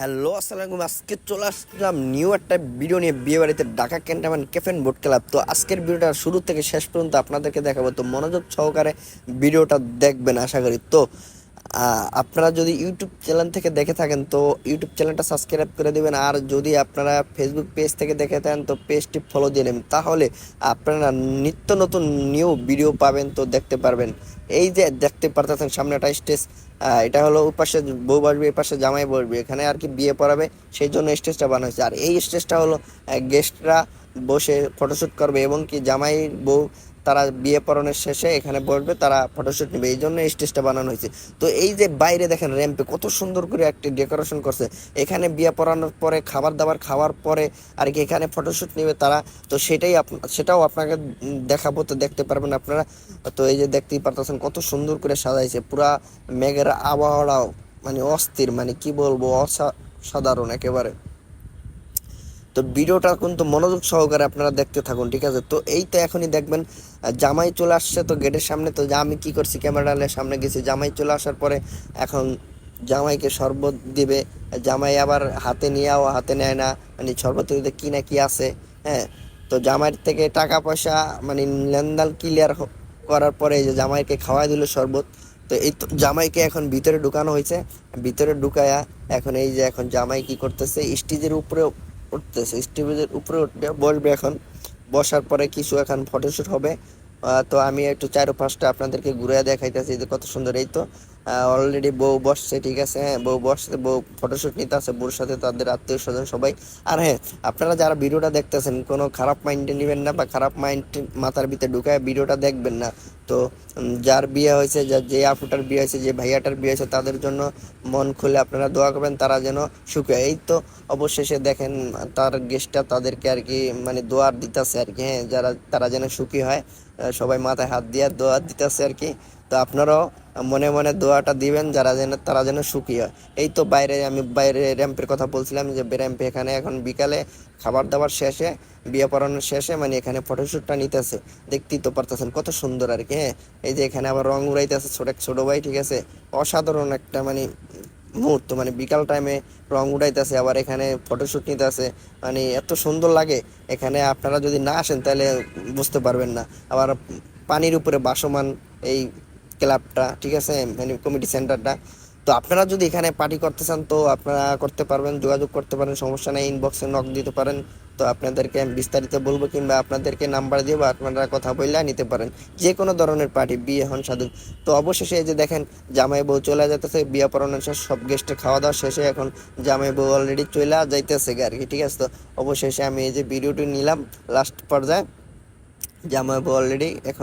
Hello আসসালামু আজকে চলে আসলাম নিউ একটা ভিডিও নিয়ে। বিয়ে বাড়িতে ঢাকা ক্যান্টামান ক্যাফেন বোট ক্লাব তো আজকের ভিডিওটা শুরু থেকে শেষ পর্যন্ত আপনাদেরকে দেখাবো। তো মনোযোগ সহকারে ভিডিওটা দেখবেন, আশা করি। তো আপনারা যদি ইউটিউব চ্যানেল থেকে দেখে থাকেন, তো ইউটিউব চ্যানেলটা সাবস্ক্রাইব করে দেবেন। আর যদি আপনারা ফেসবুক পেজ থেকে দেখে থাকেন, তো পেজটি ফলো দিয়ে নেবেন। তাহলে আপনারা নিত্য নতুন নিউ ভিডিও পাবেন, তো দেখতে পারবেন। এই যে দেখতে পারতেছেন সামনে একটা স্টেজ এটা হলো ওই পাশে বউ বসবে, এই পাশে জামাই বসবে। এখানে আর কি বিয়ে পড়াবে, সেই জন্য স্টেজটা বানানো হয়েছে। আর এই স্টেজটা হলো গেস্টরা বসে ফটোশ্যুট করবে এবং কি জামাই বউ তারা বিয়ে পড়ানোর শেষে এখানে বসবে, তারা ফটোশ্যুট নেবে। এই জন্য স্টেজটা বানানো হয়েছে। তো এই যে বাইরে দেখেন র্যাম্পে কত সুন্দর করে একটি ডেকোরেশন করছে। এখানে বিয়ে পড়ানোর পরে, খাবার দাবার খাওয়ার পরে আর কি এখানে ফটোশ্যুট নেবে তারা। তো সেটাই সেটাও আপনাকে দেখাবো, তো দেখতে পারবেন আপনারা। তো এই যে দেখতেই পারতেছেন কত সুন্দর করে সাজাইছে। পুরা মেঘের আবহাওয়াটাও মানে অস্থির মানে কি বলব অসাধারণ একেবারে। তো ভিডিওটা কিন্তু মনোযোগ সহকারে আপনারা দেখতে থাকুন, ঠিক আছে? তো এই তো এখনই দেখবেন জামাই চলে আসছে তো গেটের সামনে, তো আমি কি করছি? ক্যামেরার সামনে গেছি, জামাই চলে আসার পরে এখন জামাইকে শরবত দিবে, জামাই আবার হাতে নিয়েও হাতে নেয় না মানে শরবত মধ্যে কি না কি আছে হ্যাঁ? তো জামাইয়ের থেকে টাকা পয়সা মানে লেনদেন ক্লিয়ার করার পরে যে জামাইকে খাওয়াই দিল শরবত, তো এই তো জামাইকে এখন ভিতরে ঢুকানো হয়েছে, ভিতরে ঢুকায়া এখন এই যে এখন জামাই কি করতেছে, স্টেজের উপরে উঠতেছে। স্টেজের উপরে উঠবে বসবে এখন, বসার পরে কিছু এখন ফটোশুট হবে। তো আমি একটু চারো পাঁচটা আপনাদেরকে ঘুরে দেখাইতেছি যে কত সুন্দর এই তো। অলরেডি বউ বসছে, ঠিক আছে? হ্যাঁ বউ বসছে, বউ ফটোশুট নিতে আছে বউর সাথে তাদের আত্মীয় স্বজন সবাই। আর হ্যাঁ আপনারা যারা ভিডিওটা দেখতেছেন, কোনো খারাপ মাইন্ডে নেবেন না বা খারাপ মাইন্ড মাথার ভিতরে ঢুকায় ভিডিওটা দেখবেন না। তো যার বিয়ে হয়েছে যার যে আপুটার বিয়ে হয়েছে, যে ভাইয়াটার বিয়ে হয়েছে, তাদের জন্য মন খুলে আপনারা দোয়া করবেন, তারা যেন সুখে। এই তো অবশেষে দেখেন, তার গেস্টটা তাদেরকে আর কি মানে দোয়ার দিতেছে আর কি হ্যাঁ যারা, তারা যেন সুখী হয় সবাই মাথায় হাত দিয়ে দোয়া দিতেছে আর কি। তো আপনারাও মনে মনে দোয়াটা দিবেন, যারা যেন, তারা যেন সুখী হয়। এই তো বাইরে, আমি বাইরে র্যাম্পের কথা বলছিলাম যে, র্যাম্পে এখানে এখন বিকালে খাবার দাবার শেষে, বিয়ে পড়ানোর শেষে মানে এখানে ফটোশ্যুটটা নিতেছে। দেখতেই তো পারতেছেন কত সুন্দর আর কি হ্যাঁ? এই যে এখানে আবার রং উড়াইতেছে ছোট, এক ছোট ভাই, ঠিক আছে? অসাধারণ একটা মানে মুহূর্ত মানে বিকাল টাইমে রং উড়াইতেছে, আবার এখানে ফটোশ্যুট নিতেছে। মানে এত সুন্দর লাগে। এখানে আপনারা যদি না আসেন, তাহলে বুঝতে পারবেন না। আবার পানির উপরে বাসমান এই ক্লাবটা, ঠিক আছে? মানে কমিটি সেন্টারটা তো আপনারা যদি এখানে পার্টি করতে চান, তো আপনারা করতে পারবেন, যোগাযোগ করতে পারেন, সমস্যা নেই ইনবক্সে নক দিতে পারেন। তো আপনাদেরকে আমি বিস্তারিত বলব কিংবা আপনাদেরকে নাম্বার দিয়ে বা আপনারা কথা বললে নিতে পারেন। যে কোনো ধরনের পার্টি বিয়ে হন, স্বাধীন। তো অবশেষে এই যে দেখেন, জামাই বউ চলে যেতেছে বিয়ে পড়ানোর শেষ, সব গেস্টে খাওয়া দাওয়া শেষে এখন জামাই বউ অলরেডি চলে যাইতেছে আর কি ঠিক আছে? তো অবশেষে আমি এই যে ভিডিওটি নিলাম লাস্ট পর্যায়ে। জামাই বউ অলরেডি এখন